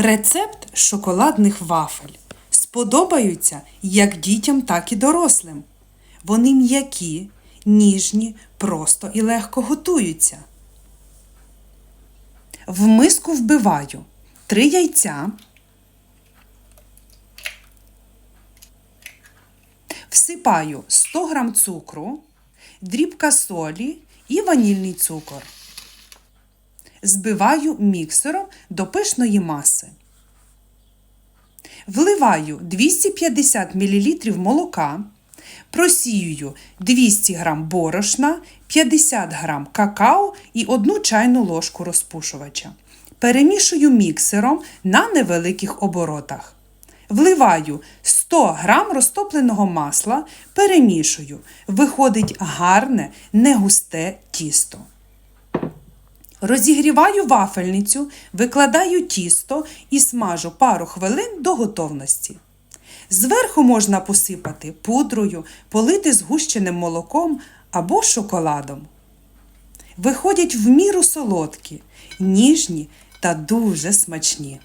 Рецепт шоколадних вафель сподобаються як дітям, так і дорослим. Вони м'які, ніжні, просто і легко готуються. В миску вбиваю 3 яйця, всипаю 100 г цукру, дрібка солі і ванільний цукор. Збиваю міксером до пишної маси. Вливаю 250 мл молока, просіюю 200 г борошна, 50 г какао і 1 чайну ложку розпушувача. Перемішую міксером на невеликих оборотах. Вливаю 100 г розтопленого масла, перемішую. Виходить гарне, негусте тісто. Розігріваю вафельницю, викладаю тісто і смажу пару хвилин до готовності. Зверху можна посипати пудрою, полити згущеним молоком або шоколадом. Виходять в міру солодкі, ніжні та дуже смачні.